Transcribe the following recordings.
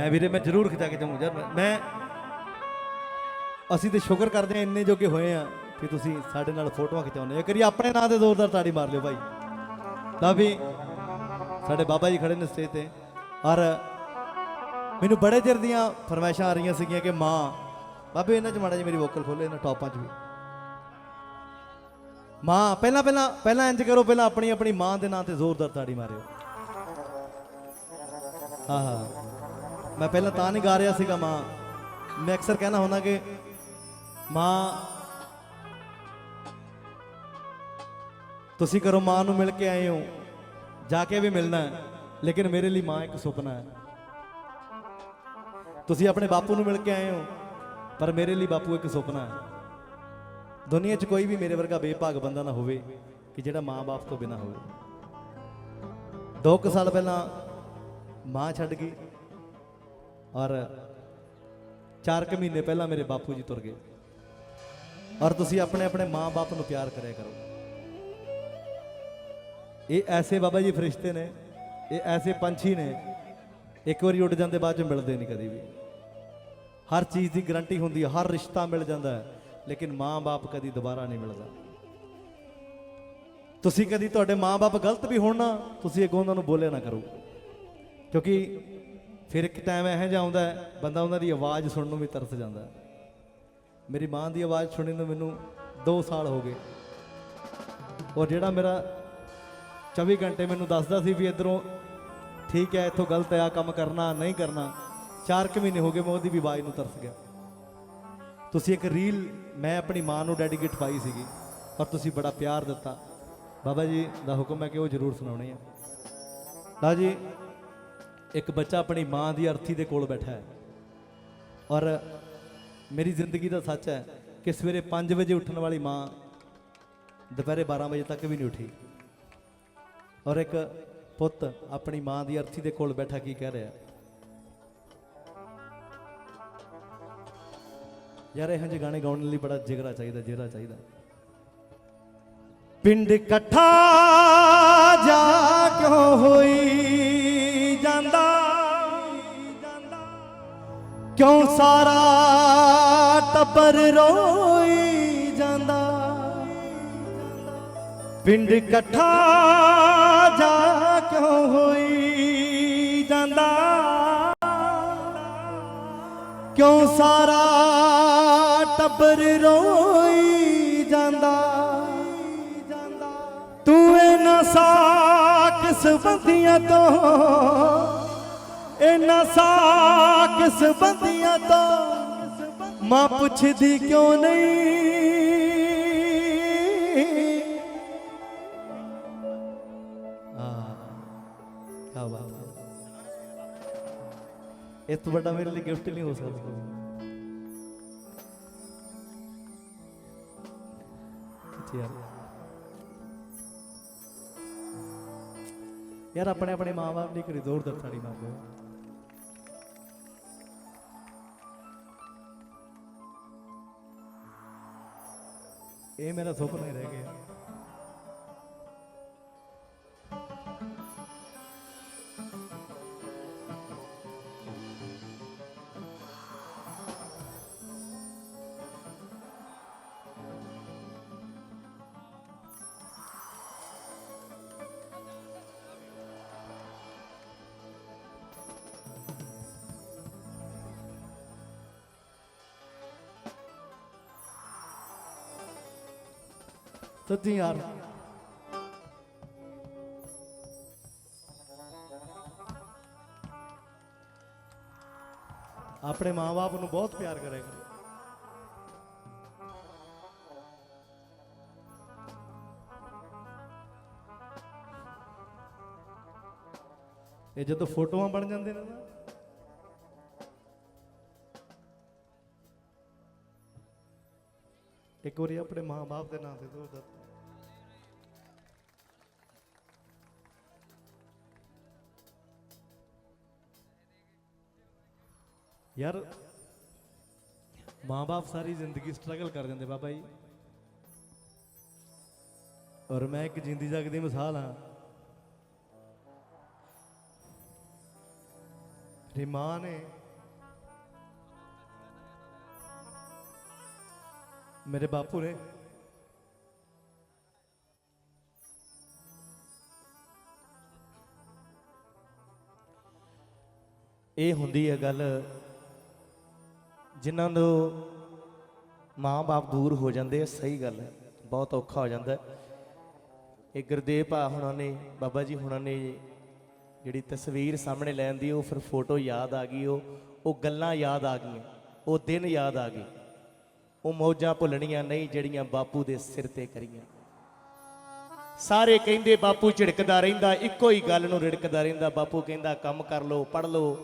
ਮੈਂ ਵੀਰੇ, ਮੈਂ ਜ਼ਰੂਰ ਖਿਚਾ ਕੇ ਜਾਊਂਗਾ, ਯਾਰ, ਮੈਂ- ਅਸੀਂ ਤੇ ਸ਼ੁਕਰ ਕਰਦੇ ਹਾਂ ਇੰਨੇ ਜੋਗੇ ਹੋਏ ਆ ਕਿ ਤੁਸੀਂ ਸਾਡੇ ਨਾਲ ਫੋਟੋਆਂ ਖਿਚਾਉਂਦੇ ਹੋ। ਕਰੀ ਆਪਣੇ ਨਾਂ ਤੇ ਜ਼ੋਰਦਾਰ ਤਾੜੀ ਮਾਰ ਲਿਓ ਭਾਈ। ਤਾਂ ਵੀ ਸਾਡੇ ਬਾਬਾ ਜੀ ਖੜੇ ਨੇ ਸਟੇਜ ਤੇ। ਔਰ ਮੈਨੂੰ ਬੜੇ ਚਿਰ ਦੀਆਂ ਫਰਮਾਇਸ਼ਾਂ ਆ ਰਹੀਆਂ ਸੀਗੀਆਂ ਕਿ ਮਾਂ, ਬਾਬੇ, ਇਹਨਾਂ ਚ ਮਾੜਾ ਜੀ ਮੇਰੀ ਵੋਕਲ ਖੋਲੇ ਇਹਨਾਂ ਟੌਪਾਂ ਚ ਵੀ। ਮਾਂ, ਪਹਿਲਾਂ ਪਹਿਲਾਂ ਪਹਿਲਾਂ ਇੰਜ ਕਰੋ, ਪਹਿਲਾਂ ਆਪਣੀ ਆਪਣੀ ਮਾਂ ਦੇ ਨਾਂ ਤੇ ਜ਼ੋਰਦਾਰ ਤਾੜੀ ਮਾਰਿਓ। ਹਾਂ ਹਾਂ। ਮੈਂ ਪਹਿਲਾਂ ਤਾਂ ਨਹੀਂ ਗਾ ਰਿਹਾ ਸੀਗਾ ਮਾਂ। ਮੈਂ ਅਕਸਰ ਕਹਿਣਾ ਹੁੰਦਾ ਕਿ ਮਾਂ, ਤੁਸੀਂ ਕਰੋ ਮਾਂ ਨੂੰ ਮਿਲ ਕੇ ਆਏ ਹੋ, ਜਾ ਕੇ ਵੀ ਮਿਲਣਾ ਹੈ, ਲੇਕਿਨ ਮੇਰੇ ਲਈ ਮਾਂ ਇੱਕ ਸੁਪਨਾ ਹੈ। ਤੁਸੀਂ ਆਪਣੇ ਬਾਪੂ ਨੂੰ ਮਿਲ ਕੇ ਆਏ ਹੋ, ਪਰ ਮੇਰੇ ਲਈ ਬਾਪੂ ਇੱਕ ਸੁਪਨਾ ਹੈ। ਦੁਨੀਆ 'ਚ ਕੋਈ ਵੀ ਮੇਰੇ ਵਰਗਾ ਬੇਭਾਗ ਬੰਦਾ ਨਾ ਹੋਵੇ ਕਿ ਜਿਹੜਾ ਮਾਂ-ਬਾਪ ਤੋਂ ਬਿਨਾ ਹੋਵੇ। ਦੋ ਕੁ ਸਾਲ ਪਹਿਲਾਂ ਮਾਂ ਛੱਡ ਗਈ। ਔਰ 4 ਕੁ ਮਹੀਨੇ ਪਹਿਲਾਂ ਮੇਰੇ ਬਾਪੂ ਜੀ ਤੁਰ ਗਏ। ਔਰ ਤੁਸੀਂ ਆਪਣੇ ਆਪਣੇ ਮਾਂ-ਬਾਪ ਨੂੰ ਪਿਆਰ ਕਰਿਆ ਕਰੋ। ਇਹ ਐਸੇ ਬਾਬਾ ਜੀ ਫਰਿਸ਼ਤੇ ਨੇ, ਇਹ ਐਸੇ ਪੰਛੀ ਨੇ, ਇੱਕ ਵਾਰੀ ਉੱਡ ਜਾਂਦੇ ਬਾਅਦ ਚ ਮਿਲਦੇ ਨਹੀਂ ਕਦੀ ਵੀ। ਹਰ ਚੀਜ਼ ਦੀ ਗਾਰੰਟੀ ਹੁੰਦੀ ਹੈ, ਹਰ ਰਿਸ਼ਤਾ ਮਿਲ ਜਾਂਦਾ ਹੈ, ਲੇਕਿਨ ਮਾਂ-ਬਾਪ ਕਦੀ ਦੁਬਾਰਾ ਨਹੀਂ ਮਿਲਦਾ। ਤੁਸੀਂ ਕਦੀ ਤੁਹਾਡੇ ਮਾਂ-ਬਾਪ ਗਲਤ ਵੀ ਹੋਣ ਨਾ, ਤੁਸੀਂ ਅੱਗੋਂ ਉਹਨਾਂ ਨੂੰ ਬੋਲਿਆ ਨਾ ਕਰੋ। ਕਿਉਂਕਿ ਫਿਰ ਇੱਕ ਟਾਈਮ ਇਹੋ ਜਿਹਾ ਆਉਂਦਾ ਬੰਦਾ ਉਹਨਾਂ ਦੀ ਆਵਾਜ਼ ਸੁਣਨ ਨੂੰ ਵੀ ਤਰਸ ਜਾਂਦਾ ਮੇਰੀ ਮਾਂ ਦੀ ਆਵਾਜ਼ ਸੁਣਨ ਨੂੰ ਮੈਨੂੰ 2 ਸਾਲ ਹੋ ਗਏ। ਔਰ ਜਿਹੜਾ ਮੇਰਾ 24 ਘੰਟੇ ਮੈਨੂੰ ਦੱਸਦਾ ਸੀ ਵੀ ਇਧਰੋਂ ਠੀਕ ਹੈ, ਇੱਥੋਂ ਗਲਤ ਹੈ ਆ ਕੰਮ ਕਰਨਾ ਨਹੀਂ ਕਰਨਾ 4 ਕੁ ਮਹੀਨੇ ਹੋ ਗਏ, ਮੈਂ ਉਹਦੀ ਵੀ ਆਵਾਜ਼ ਨੂੰ ਤਰਸ ਗਿਆ। ਤੁਸੀਂ ਇੱਕ ਰੀਲ ਮੈਂ ਆਪਣੀ ਮਾਂ ਨੂੰ ਡੈਡੀਕੇਟ ਪਾਈ ਸੀਗੀ ਔਰ ਤੁਸੀਂ ਬੜਾ ਪਿਆਰ ਦਿੱਤਾ। ਬਾਬਾ ਜੀ, ਦਾ ਹੁਕਮ ਹੈ ਕਿ ਉਹ ਜ਼ਰੂਰ ਸੁਣਾਉਣੀ ਹੈ। ਲਾ ਜੀ ਇੱਕ ਬੱਚਾ ਆਪਣੀ ਮਾਂ ਦੀ ਅਰਥੀ ਦੇ ਕੋਲ ਬੈਠਾ ਹੈ। ਔਰ ਮੇਰੀ ਜ਼ਿੰਦਗੀ ਦਾ ਸੱਚ ਹੈ ਕਿ ਸਵੇਰੇ 5 ਵਜੇ ਉੱਠਣ ਵਾਲੀ ਮਾਂ ਦੁਪਹਿਰੇ 12 ਵਜੇ ਤੱਕ ਵੀ ਨਹੀਂ ਉੱਠੀ। ਔਰ ਇੱਕ ਪੁੱਤ ਆਪਣੀ ਮਾਂ ਦੀ ਅਰਥੀ ਦੇ ਕੋਲ ਬੈਠਾ ਕੀ ਕਹਿ ਰਿਹਾ ਯਾਰ ਇਹੋ ਜਿਹੇ ਗਾਣੇ ਗਾਉਣ ਲਈ ਬੜਾ ਜਿਗਰਾ ਚਾਹੀਦਾ ਜਿਗਰਾ ਚਾਹੀਦਾ। ਪਿੰਡ ਇਕੱਠਾ ਜਾ ਕਿਉਂ ਹੋਈ? ਕਿਉਂ ਸਾਰਾ ਟੱਬਰ ਰੋਈ ਜਾਂਦਾ? ਪਿੰਡ ਇਕੱਠਾ ਜਾ ਕਿਉਂ ਹੋਈ ਜਾਂਦਾ? ਕਿਉਂ ਸਾਰਾ ਟੱਬਰ ਰੋਈ ਜਾਂਦਾ? ਤੂੰ ਨਾ ਸਾਕ ਸੰਬੰਧੀਆਂ ਤੋਂ ਇਹਨਾਂ ਸਾਕ ਸੰਬੰਧੀਆਂ ਤੋਂ ਮਾਂ ਪੁੱਛਦੀ ਕਿਉਂ ਨਹੀਂ? ਆ ਕੀ ਬਾਤ ਹੈ। ਇਸ ਤੋਂ ਵੱਡਾ ਮੇਰੇ ਲਈ ਗਿਫਟ ਨਹੀਂ ਹੋ ਸਕਦਾ। ਕਿੱਥੇ ਯਾਰ ਯਾਰ ਆਪਣੇ ਆਪਣੇ ਮਾਂ-ਬਾਪ ਦੀ ਕਰੀ, ਜ਼ੋਰ ਦਰਤਾੜੀ ਮਾਰਦੇ ਇਹ ਮੇਰਾ ਸੁਪਨਾ ਹੀ ਰਹਿ ਗਿਆ। ਸੱਚੀ ਯਾਰ। ਆਪਣੇ ਮਾਂ-ਬਾਪ ਨੂੰ ਬਹੁਤ ਪਿਆਰ ਕਰੇਗਾ। ਇਹ ਜਦੋਂ ਫੋਟੋਆਂ ਬਣ ਜਾਂਦੇ ਨੇ ਨਾ ਇੱਕ ਵਾਰੀ ਆਪਣੇ ਮਾਂ-ਬਾਪ ਦੇ ਨਾਂ ਤੇ ਦੋ ਦਾ ਯਾਰ, ਮਾਂ-ਬਾਪ ਸਾਰੀ ਜ਼ਿੰਦਗੀ ਸਟਰਗਲ ਕਰ ਜਾਂਦੇ ਬਾਬਾ ਜੀ। ਔਰ ਮੈਂ ਇੱਕ ਜਿੰਦੀ ਜਗਦੀ ਮਿਸਾਲ ਹਾਂ। ਮੇਰੀ ਮਾਂ ਨੇ ਮੇਰੇ ਬਾਪੂ ਨੇ। ਇਹ ਹੁੰਦੀ ਹੈ ਗੱਲ ਜਿਨ੍ਹਾਂ ਨੂੰ ਮਾਂ-ਬਾਪ ਦੂਰ ਹੋ ਜਾਂਦੇ ਆ, ਸਹੀ ਗੱਲ ਹੈ, ਬਹੁਤ ਔਖਾ ਹੋ ਜਾਂਦਾ ਇਹ ਗੁਰਦੇਵ ਭਾ ਹੁਣਾਂ ਨੇ, ਬਾਬਾ ਜੀ ਹੁਣਾਂ ਨੇ ਜਿਹੜੀ ਤਸਵੀਰ ਸਾਹਮਣੇ ਲੈਣ ਦੀ, ਉਹ ਫਿਰ ਫੋਟੋ ਯਾਦ ਆ ਗਈ, ਉਹ ਉਹ ਗੱਲਾਂ ਯਾਦ ਆ ਗਈਆਂ, ਉਹ ਦਿਨ ਯਾਦ ਆ ਗਏ। ਉਹ ਮੌਜਾਂ ਭੁੱਲਣੀਆਂ ਨਹੀਂ ਜਿਹੜੀਆਂ ਬਾਪੂ ਦੇ ਸਿਰ ਤੇ ਕਰੀਆਂ। ਸਾਰੇ ਕਹਿੰਦੇ ਬਾਪੂ ਝਿੜਕਦਾ ਰਹਿੰਦਾ, ਇੱਕੋ ਹੀ ਗੱਲ ਨੂੰ ਰਿੜਕਦਾ ਰਹਿੰਦਾ। ਬਾਪੂ ਕਹਿੰਦਾ, ਕੰਮ ਕਰ ਲੋ ਪੜ ਲੋ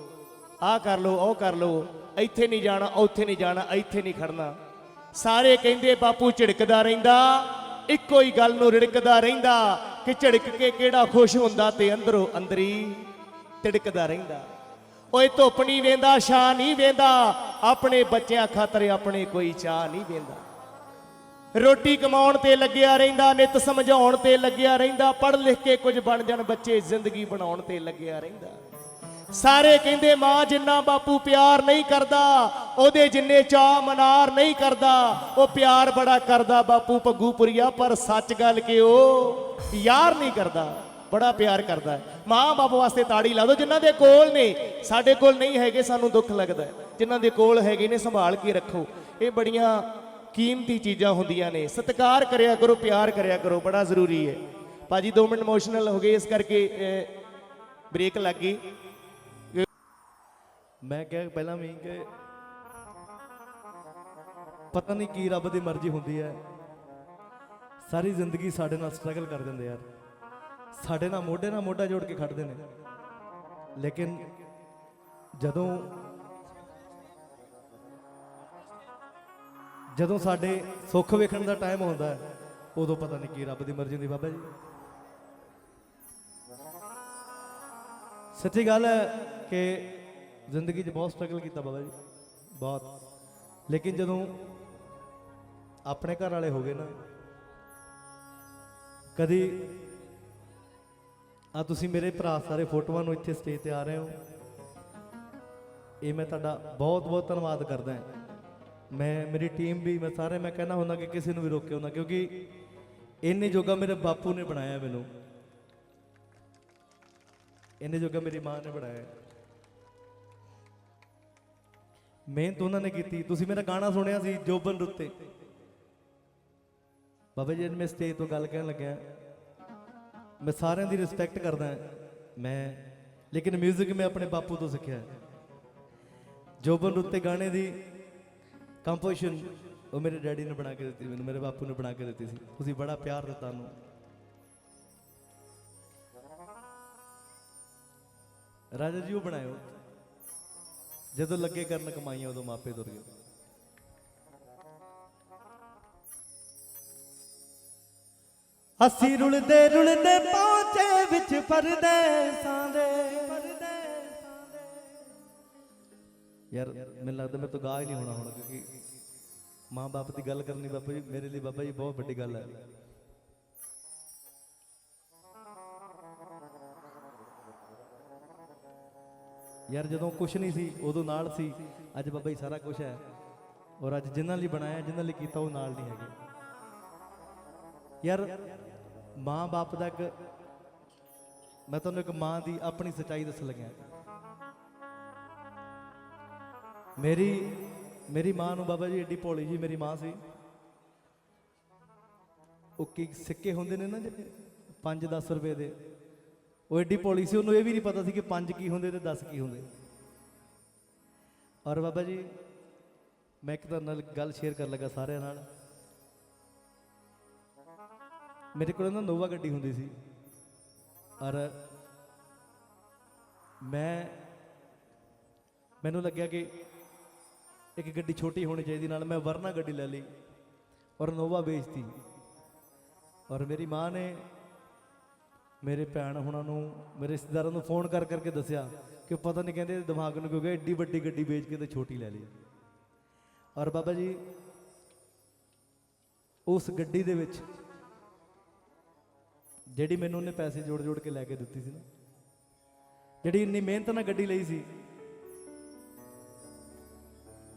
ਆਹ ਕਰ ਲੋ ਉਹ ਕਰ ਲੋ ਇੱਥੇ ਨਹੀਂ ਜਾਣਾ, ਉੱਥੇ ਨਹੀਂ ਜਾਣਾ, ਇੱਥੇ ਨਹੀਂ ਖੜਨਾ। ਸਾਰੇ ਕਹਿੰਦੇ ਬਾਪੂ ਝਿੜਕਦਾ ਰਹਿੰਦਾ, ਇੱਕੋ ਹੀ ਗੱਲ ਨੂੰ ਰਿੜਕਦਾ ਰਹਿੰਦਾ ਕਿ ਝਿੜਕ ਕੇ ਕਿਹੜਾ ਖੁਸ਼ ਹੁੰਦਾ ਤੇ ਅੰਦਰੋਂ ਅੰਦਰੀ ਤਿੜਕਦਾ ਰਹਿੰਦਾ। ਓਏ ਧੁੱਪ ਨਹੀਂ ਵੇਂਦਾ, ਛਾਂ ਨਹੀਂ ਵੇਂਦਾ, ਆਪਣੇ ਬੱਚਿਆਂ ਖਾਤਰ ਆਪਣੇ ਕੋਈ ਚਾਹ ਨਹੀਂ ਵੇਂਦਾ। ਰੋਟੀ ਕਮਾਉਣ ਤੇ ਲੱਗਿਆ ਰਹਿੰਦਾ, ਨਿਤ ਸਮਝਾਉਣ ਤੇ ਲੱਗਿਆ ਰਹਿੰਦਾ, ਪੜ੍ਹ ਲਿਖ ਕੇ ਕੁਝ ਬਣ ਜਾਣ, ਬੱਚੇ ਜ਼ਿੰਦਗੀ ਬਣਾਉਣ ਤੇ ਲੱਗਿਆ ਰਹਿੰਦਾ। ਸਾਰੇ ਕਹਿੰਦੇ ਮਾਂ ਜਿੰਨਾ ਬਾਪੂ ਪਿਆਰ ਨਹੀਂ ਕਰਦਾ, ਉਹਦੇ ਜਿੰਨੇ ਚਾਹ ਮਨਾਰ ਨਹੀਂ ਕਰਦਾ, ਉਹ ਪਿਆਰ ਬੜਾ ਕਰਦਾ ਬਾਪੂ ਪੱਗੂਪੁਰੀਆ ਪਰ ਸੱਚ ਗੱਲ ਕਿ ਉਹ ਯਾਰ ਨਹੀਂ ਕਰਦਾ। ਬੜਾ ਪਿਆਰ ਕਰਦਾ ਹੈ। ਮਾਂ ਬਾਪ ਵਾਸਤੇ ਤਾੜੀ ਲਾ ਦਿਓ, ਜਿਨ੍ਹਾਂ ਦੇ ਕੋਲ ਨੇ, ਸਾਡੇ ਕੋਲ ਨਹੀਂ ਹੈਗੇ, ਸਾਨੂੰ ਦੁੱਖ ਲੱਗਦਾ ਹੈ। ਜਿਨ੍ਹਾਂ ਦੇ ਕੋਲ ਹੈਗੇ ਨੇ, ਸੰਭਾਲ ਕੇ ਰੱਖੋ। ਇਹ ਬੜੀਆਂ ਕੀਮਤੀ ਚੀਜ਼ਾਂ ਹੁੰਦੀਆਂ ਨੇ। ਸਤਿਕਾਰ ਕਰਿਆ ਕਰੋ, ਪਿਆਰ ਕਰਿਆ ਕਰੋ, ਬੜਾ ਜ਼ਰੂਰੀ ਹੈ। ਭਾਜੀ 2 ਮਿੰਟ ਇਮੋਸ਼ਨਲ ਹੋ ਗਏ, ਇਸ ਕਰਕੇ ਬ੍ਰੇਕ ਲੱਗ ਗਈ। ਮੈਂ ਕਿਹਾ ਪਹਿਲਾਂ ਵੀ ਕਿ ਪਤਾ ਨਹੀਂ ਕੀ ਰੱਬ ਦੀ ਮਰਜ਼ੀ ਹੁੰਦੀ ਹੈ। ਸਾਰੀ ਜ਼ਿੰਦਗੀ ਸਾਡੇ ਨਾਲ ਸਟਰਗਲ ਕਰ ਦਿੰਦੇ ਯਾਰ। ਸਾਡੇ ਨਾਲ ਮੋਢੇ ਨਾਲ ਮੋਢਾ ਜੋੜ ਕੇ ਖੜਦੇ ਨੇ। ਲੇਕਿਨ ਜਦੋਂ ਜਦੋਂ ਸਾਡੇ ਸੁੱਖ ਵੇਖਣ ਦਾ ਟਾਈਮ ਆਉਂਦਾ ਉਦੋਂ ਪਤਾ ਨਹੀਂ ਕੀ ਰੱਬ ਦੀ ਮਰਜ਼ੀ ਹੁੰਦੀ ਬਾਬਾ ਜੀ। ਸੱਚੀ ਗੱਲ ਹੈ ਕਿ ਜ਼ਿੰਦਗੀ 'ਚ ਬਹੁਤ ਸਟਰਗਲ ਕੀਤਾ ਬਾਬਾ ਜੀ, ਬਹੁਤ। ਲੇਕਿਨ ਜਦੋਂ ਆਪਣੇ ਘਰ ਵਾਲੇ ਹੋ ਗਏ ਨਾ, ਕਦੀ ਆ ਤੁਸੀਂ ਮੇਰੇ ਭਰਾ ਸਾਰੇ ਫੋਟੋਆਂ ਨੂੰ ਇੱਥੇ ਸਟੇਜ ਤੇ ਆ ਰਹੇ ਹੋ। ਇਹ ਮੈਂ ਤੁਹਾਡਾ ਬਹੁਤ ਬਹੁਤ ਧੰਨਵਾਦ ਕਰਦਾ ਹਾਂ। ਮੈਂ, ਮੇਰੀ ਟੀਮ ਵੀ, ਮੈਂ ਸਾਰੇ, ਮੈਂ ਕਹਿਣਾ ਹੁੰਦਾ ਕਿ ਕਿਸੇ ਨੂੰ ਵੀ ਰੋਕਿਓ ਨਾ, ਕਿਉਂਕਿ ਇੰਨੇ ਜੋਗਾ ਮੇਰੇ ਬਾਪੂ ਨੇ ਬਣਾਇਆ ਮੈਨੂੰ। ਇੰਨੇ ਜੋਗਾ ਮੇਰੀ ਮਾਂ ਨੇ ਬਣਾਇਆ। ਮਿਹਨਤ ਉਹਨਾਂ ਨੇ ਕੀਤੀ। ਤੁਸੀਂ ਮੇਰਾ ਗਾਣਾ ਸੁਣਿਆ ਸੀ, ਜੋਬਨ ਰੁੱਤੇ ਬਾਬਾ ਜੀ ਮੈਂ ਸਟੇਜ ਤੋਂ ਗੱਲ ਕਹਿਣ ਲੱਗਿਆ। ਮੈਂ ਸਾਰਿਆਂ ਦੀ ਰਿਸਪੈਕਟ ਕਰਦਾ ਮੈਂ, ਲੇਕਿਨ 뮤직 ਮੈਂ ਆਪਣੇ ਬਾਪੂ ਤੋਂ ਸਿੱਖਿਆ ਹੈ। ਜੋਬਨ ਰੁੱਤੇ ਗਾਣੇ ਦੀ ਕੰਪੋਜੀਸ਼ਨ ਉਹ ਮੇਰੇ ਡੈਡੀ ਨੇ ਬਣਾ ਕੇ ਦਿੱਤੀ, ਮੈਨੂੰ ਮੇਰੇ ਬਾਪੂ ਨੇ ਬਣਾ ਕੇ ਦਿੱਤੀ ਸੀ। ਤੁਸੀਂ ਬੜਾ ਪਿਆਰ ਦਿੱਤਾ ਉਹਨੂੰ। ਰਾਜਾ ਜੀ ਉਹ ਬਣਾਇਓ। ਜਦੋਂ ਲੱਗੇ ਕਰਨ ਕਮਾਈਆਂ, ਉਦੋਂ ਮਾਪੇ ਤੁਰ ਗਏ। ਅਸੀਂ ਰੁਲਦੇ ਰੁਲਦੇ ਪਹੁੰਚੇ ਵਿੱਚ ਪਰਦੇਸਾਂ ਦੇ ਯਾਰ, ਮੈਨੂੰ ਲੱਗਦਾ ਮੈਂ ਤੋਂ ਗਾ ਹੀ ਨਹੀਂ ਹੋਣਾ ਹੁਣ, ਕਿਉਂਕਿ ਮਾਂ-ਬਾਪ ਦੀ ਗੱਲ ਕਰਨੀ ਬਾਬਾ ਜੀ, ਮੇਰੇ ਲਈ ਬਾਬਾ ਜੀ ਬਹੁਤ ਵੱਡੀ ਗੱਲ ਹੈ। ਯਾਰ, ਜਦੋਂ ਕੁਝ ਨਹੀਂ ਸੀ, ਉਦੋਂ ਨਾਲ ਸੀ, ਅੱਜ ਬਾਬਾ ਜੀ ਸਾਰਾ ਕੁਝ ਹੈ। ਔਰ ਅੱਜ ਜਿਨ੍ਹਾਂ ਲਈ ਬਣਾਇਆ, ਜਿਨ੍ਹਾਂ ਲਈ ਕੀਤਾ, ਉਹ ਨਾਲ ਨਹੀਂ ਹੈਗੇ। ਯਾਰ ਮਾਂ-ਬਾਪ ਦਾ ਇੱਕ ਮੈਂ ਤੁਹਾਨੂੰ ਇੱਕ ਮਾਂ ਦੀ ਆਪਣੀ ਸੱਚਾਈ ਦੱਸਣ ਲੱਗਿਆ। ਮੇਰੀ ਮੇਰੀ ਮਾਂ ਨੂੰ ਬਾਬਾ ਜੀ ਏਡੀ ਭੋਲੀ ਜੀ ਮੇਰੀ ਮਾਂ ਸੀ। ਉਹ ਕੀ ਸਿੱਕੇ ਹੁੰਦੇ ਨੇ ਨਾ ਜਿਹੜੇ 5-10 ਰੁਪਏ ਦੇ। ਉਹ ਏਡੀ ਭੋਲੀ ਸੀ, ਉਹਨੂੰ ਇਹ ਵੀ ਨਹੀਂ ਪਤਾ ਸੀ ਕਿ 5 ਕੀ ਹੁੰਦੇ ਤੇ 10 ਕੀ ਹੁੰਦੇ। ਔਰ ਬਾਬਾ ਜੀ, ਮੈਂ ਇੱਕ ਤੁਹਾਡੇ ਨਾਲ ਗੱਲ ਸ਼ੇਅਰ ਕਰਨ ਲੱਗਾ ਸਾਰਿਆਂ ਨਾਲ। ਮੇਰੇ ਕੋਲ ਨਾ ਨੋਵਾ ਗੱਡੀ ਹੁੰਦੀ ਸੀ। ਔਰ ਮੈਂ, ਮੈਨੂੰ ਲੱਗਿਆ ਕਿ ਇੱਕ ਗੱਡੀ ਛੋਟੀ ਹੋਣੀ ਚਾਹੀਦੀ, ਨਾਲ ਮੈਂ ਵਰਨਾ ਗੱਡੀ ਲੈ ਲਈ ਔਰ ਨੋਵਾ ਵੇਚਤੀ। ਔਰ ਮੇਰੀ ਮਾਂ ਨੇ ਮੇਰੇ ਭੈਣ ਹੁਣਾਂ ਨੂੰ, ਮੇਰੇ ਰਿਸ਼ਤੇਦਾਰਾਂ ਨੂੰ ਫੋਨ ਕਰ ਕਰਕੇ ਦੱਸਿਆ ਕਿ ਪਤਾ ਨਹੀਂ ਕਹਿੰਦੇ ਦਿਮਾਗ ਨੂੰ ਕਿਉਂਕਿ ਐਡੀ ਵੱਡੀ ਗੱਡੀ ਵੇਚ ਕੇ ਤੇ ਛੋਟੀ ਲੈ ਲਈ। ਔਰ ਬਾਬਾ ਜੀ, ਉਸ ਗੱਡੀ ਦੇ ਵਿੱਚ ਜਿਹੜੀ ਮੈਨੂੰ ਉਹਨੇ ਪੈਸੇ ਜੋੜ ਜੋੜ ਕੇ ਲੈ ਕੇ ਦਿੱਤੀ ਸੀ ਨਾ, ਜਿਹੜੀ ਇੰਨੀ ਮਿਹਨਤ ਨਾਲ ਗੱਡੀ ਲਈ ਸੀ,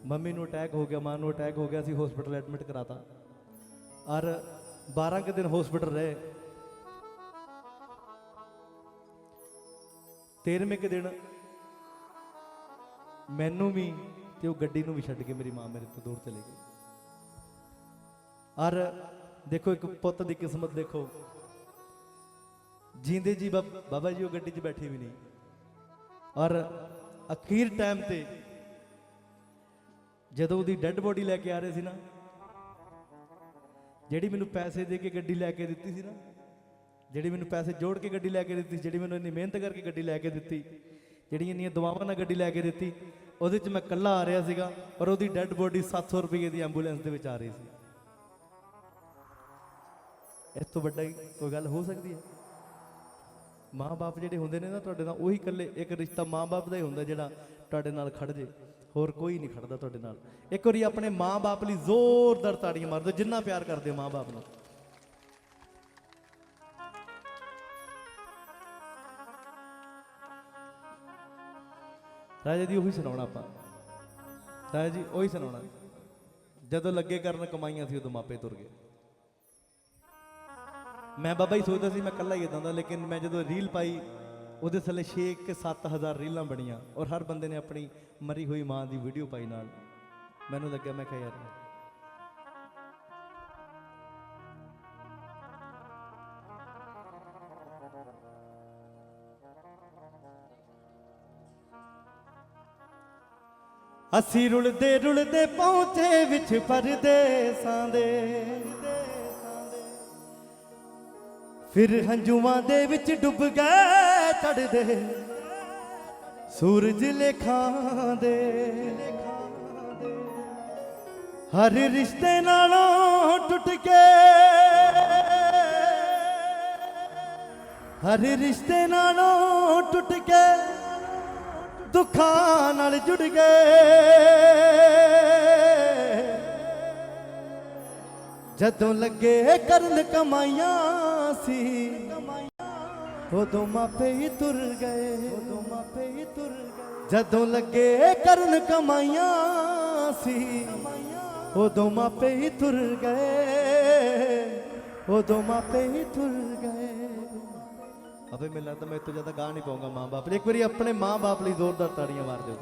ਮੰਮੀ ਨੂੰ ਅਟੈਕ ਹੋ ਗਿਆ, ਮਾਂ ਨੂੰ ਅਟੈਕ ਹੋ ਗਿਆ ਸੀ ਹਸਪੀਟਲ ਐਡਮਿਟ ਕਰਾਤਾ। ਔਰ 12 ਕੁ ਦਿਨ ਹਸਪੀਟਲ ਰਹੇ। 13ਵੇਂ ਕੁ ਦਿਨ ਮੈਨੂੰ ਵੀ ਤੇ ਉਹ ਗੱਡੀ ਨੂੰ ਵੀ ਛੱਡ ਕੇ ਮੇਰੀ ਮਾਂ ਮੇਰੇ ਤੋਂ ਦੂਰ ਚਲੇ ਗਈ। ਔਰ ਦੇਖੋ ਇੱਕ ਪੁੱਤ ਦੀ ਕਿਸਮਤ ਦੇਖੋ। ਜਿੰਦੇ ਜੀ ਬਾਬ- ਬਾਬਾ ਜੀ ਉਹ ਗੱਡੀ 'ਚ ਬੈਠੇ ਵੀ ਨਹੀਂ। ਔਰ ਅਖੀਰ ਟਾਈਮ ਤੇ ਜਦੋਂ ਉਹਦੀ ਡੈੱਡ ਬੋਡੀ ਲੈ ਕੇ ਆ ਰਹੇ ਸੀ ਨਾ ਜਿਹੜੀ ਮੈਨੂੰ ਪੈਸੇ ਦੇ ਕੇ ਗੱਡੀ ਲੈ ਕੇ ਦਿੱਤੀ ਸੀ ਨਾ ਜਿਹੜੀ ਮੈਨੂੰ ਪੈਸੇ ਜੋੜ ਕੇ ਗੱਡੀ ਲੈ ਕੇ ਦਿੱਤੀ ਸੀ, ਜਿਹੜੀ ਮੈਨੂੰ ਇੰਨੀ ਮਿਹਨਤ ਕਰਕੇ ਗੱਡੀ ਲੈ ਕੇ ਦਿੱਤੀ ਜਿਹੜੀਆਂ ਇੰਨੀਆਂ ਦੁਆਵਾਂ ਨਾਲ ਗੱਡੀ ਲੈ ਕੇ ਦਿੱਤੀ ਉਹਦੇ 'ਚ ਮੈਂ ਇਕੱਲਾ ਆ ਰਿਹਾ ਸੀਗਾ ਪਰ ਉਹਦੀ ਡੈੱਡ ਬੋਡੀ 700 ਰੁਪਏ ਦੀ ਐਂਬੂਲੈਂਸ ਦੇ ਵਿੱਚ ਆ ਰਹੀ ਸੀ। ਇਸ ਤੋਂ ਵੱਡਾ ਹੀ ਕੋਈ ਗੱਲ ਹੋ ਸਕਦੀ ਹੈ? ਮਾਂ-ਬਾਪ ਜਿਹੜੇ ਹੁੰਦੇ ਨੇ ਨਾ ਤੁਹਾਡੇ ਨਾਲ, ਉਹੀ ਇਕੱਲੇ, ਇੱਕ ਰਿਸ਼ਤਾ ਮਾਂ-ਬਾਪ ਦਾ ਹੀ ਹੁੰਦਾ ਜਿਹੜਾ ਤੁਹਾਡੇ ਨਾਲ ਖੜ ਜੇ। ਹੋਰ ਕੋਈ ਨਹੀਂ ਖੜਦਾ ਤੁਹਾਡੇ ਨਾਲ। ਇੱਕ ਵਾਰੀ ਆਪਣੇ ਮਾਂ-ਬਾਪ ਲਈ ਜ਼ੋਰਦਾਰ ਤਾੜੀਆਂ ਮਾਰ ਦਿਓ, ਜਿੰਨਾ ਪਿਆਰ ਕਰਦੇ ਹੋ ਮਾਂ-ਬਾਪ ਨੂੰ। ਰਾਜਾ ਜੀ ਉਹੀ ਸੁਣਾਉਣਾ ਆਪਾਂ। ਰਾਜਾ ਜੀ, ਉਹੀ ਸੁਣਾਉਣਾ। ਜਦੋਂ ਲੱਗੇ ਕਰਨ, ਕਮਾਈਆਂ ਸੀ, ਉਦੋਂ ਮਾਪੇ ਤੁਰ ਗਏ। ਮੈਂ ਬਾਬਾ ਹੀ ਸੋਚਦਾ ਸੀ ਮੈਂ ਇਕੱਲਾ ਹੀ ਇਦਾਂ ਦਾ, ਲੇਕਿਨ ਮੈਂ ਜਦੋਂ ਰੀਲ ਪਾਈ, ਉਹਦੇ ਥੱਲੇ 6 ਕਿ 7000 ਰੀਲਾਂ ਬਣੀਆਂ ਔਰ ਹਰ ਬੰਦੇ ਨੇ ਆਪਣੀ ਮਰੀ ਹੋਈ ਮਾਂ ਦੀ ਵੀਡੀਓ ਪਾਈ ਨਾਲ। ਮੈਨੂੰ ਲੱਗਿਆ, ਮੈਂ ਕਿਹਾ, ਯਾਰ, ਅਸੀਂ ਰੁਲਦੇ ਰੁਲਦੇ ਪਹੁੰਚੇ ਵਿੱਚ ਪਰਦੇਸਾਂ ਦੇ ਫਿਰ ਹੰਝੂਆਂ ਦੇ ਵਿੱਚ ਡੁੱਬ ਗਏ ਚੜਦੇ ਸੂਰਜ ਲੇਖਾਂ ਦੇ। ਹਰ ਰਿਸ਼ਤੇ ਨਾਲੋਂ ਟੁੱਟ ਕੇ। ਹਰ ਰਿਸ਼ਤੇ ਨਾਲੋਂ ਟੁੱਟ ਕੇ ਦੁੱਖਾਂ ਨਾਲ ਜੁੜ ਗਏ। ਜਦੋਂ ਲੱਗੇ ਕਰਨ ਕਮਾਈਆਂ ਸੀ। ਉਦੋਂ ਮਾਪੇ ਹੀ ਤੁਰ ਗਏ। ਉਦੋਂ ਮਾਪੇ ਹੀ ਤੁਰ ਗਏ ਜਦੋਂ ਲੱਗੇ ਕਰਨ ਕਮਾਈਆਂ ਸੀ, ਉਦੋਂ ਮਾਪੇ ਹੀ ਤੁਰ ਗਏ। ਉਦੋਂ ਮਾਪੇ ਹੀ ਤੁਰ ਗਏ। ਅਬੇ ਮੈਨੂੰ ਲੱਗਦਾ ਮੈਂ ਇਸ ਜ਼ਿਆਦਾ ਗਾ ਨਹੀਂ ਪਾਉਂਗਾ ਮਾਂ-ਬਾਪ ਲਈ। ਇੱਕ ਵਾਰੀ ਆਪਣੇ ਮਾਂ-ਬਾਪ ਲਈ ਜ਼ੋਰਦਾਰ ਤਾੜੀਆਂ ਮਾਰ ਦਿਓ।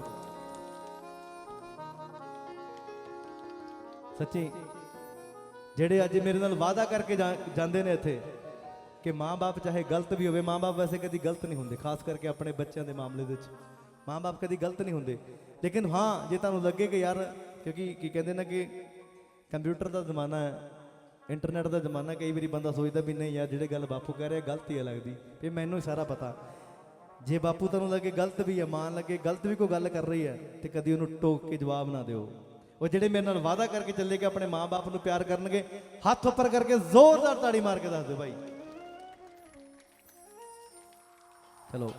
ਸੱਚੀ, ਜਿਹੜੇ ਅੱਜ ਮੇਰੇ ਨਾਲ ਵਾਅਦਾ ਕਰਕੇ ਜਾਂਦੇ ਨੇ ਇੱਥੇ ਕਿ ਮਾਂ-ਬਾਪ ਚਾਹੇ ਗਲਤ ਵੀ ਹੋਵੇ, ਮਾਂ-ਬਾਪ ਵੈਸੇ ਕਦੀ ਗਲਤ ਨਹੀਂ ਹੁੰਦੇ, ਖਾਸ ਕਰਕੇ ਆਪਣੇ ਬੱਚਿਆਂ ਦੇ ਮਾਮਲੇ ਦੇ ਵਿੱਚ। ਮਾਂ-ਬਾਪ ਕਦੀ ਗਲਤ ਨਹੀਂ ਹੁੰਦੇ। ਲੇਕਿਨ ਹਾਂ, ਜੇ ਤੁਹਾਨੂੰ ਲੱਗੇ ਕਿ ਯਾਰ, ਕਿਉਂਕਿ ਕੀ ਕਹਿੰਦੇ ਨਾ ਕਿ ਕੰਪਿਊਟਰ ਦਾ ਜ਼ਮਾਨਾ ਹੈ, ਇੰਟਰਨੈਟ ਦਾ ਜ਼ਮਾਨਾ ਕਈ ਵਾਰੀ ਬੰਦਾ ਸੋਚਦਾ ਵੀ ਨਹੀਂ ਯਾਰ, ਜਿਹੜੇ ਗੱਲ ਬਾਪੂ ਕਹਿ ਰਿਹਾ, ਗਲਤ ਹੀ ਹੈ ਲੱਗਦੀ। ਵੀ ਮੈਨੂੰ ਹੀ ਸਾਰਾ ਪਤਾ। ਜੇ ਬਾਪੂ ਤੁਹਾਨੂੰ ਲੱਗੇ ਗਲਤ ਵੀ ਹੈ ਮਾਨ ਲੱਗੇ ਗਲਤ ਵੀ ਕੋਈ ਗੱਲ ਕਰ ਰਹੀ ਹੈ, ਤੇ ਕਦੀ ਉਹਨੂੰ ਟੋਕ ਕੇ ਜਵਾਬ ਨਾ ਦਿਓ। ਉਹ ਜਿਹੜੇ ਮੇਰੇ ਨਾਲ ਵਾਅਦਾ ਕਰਕੇ ਚੱਲੇ ਕਿ ਆਪਣੇ ਮਾਂ-ਬਾਪ ਨੂੰ ਪਿਆਰ ਕਰਨਗੇ, ਹੱਥ ਉੱਪਰ ਕਰਕੇ ਜ਼ੋਰਦਾਰ ਤਾੜੀ ਮਾਰ ਕੇ ਦੱਸ ਦਿਓ, ਭਾਈ। ਚਲੋ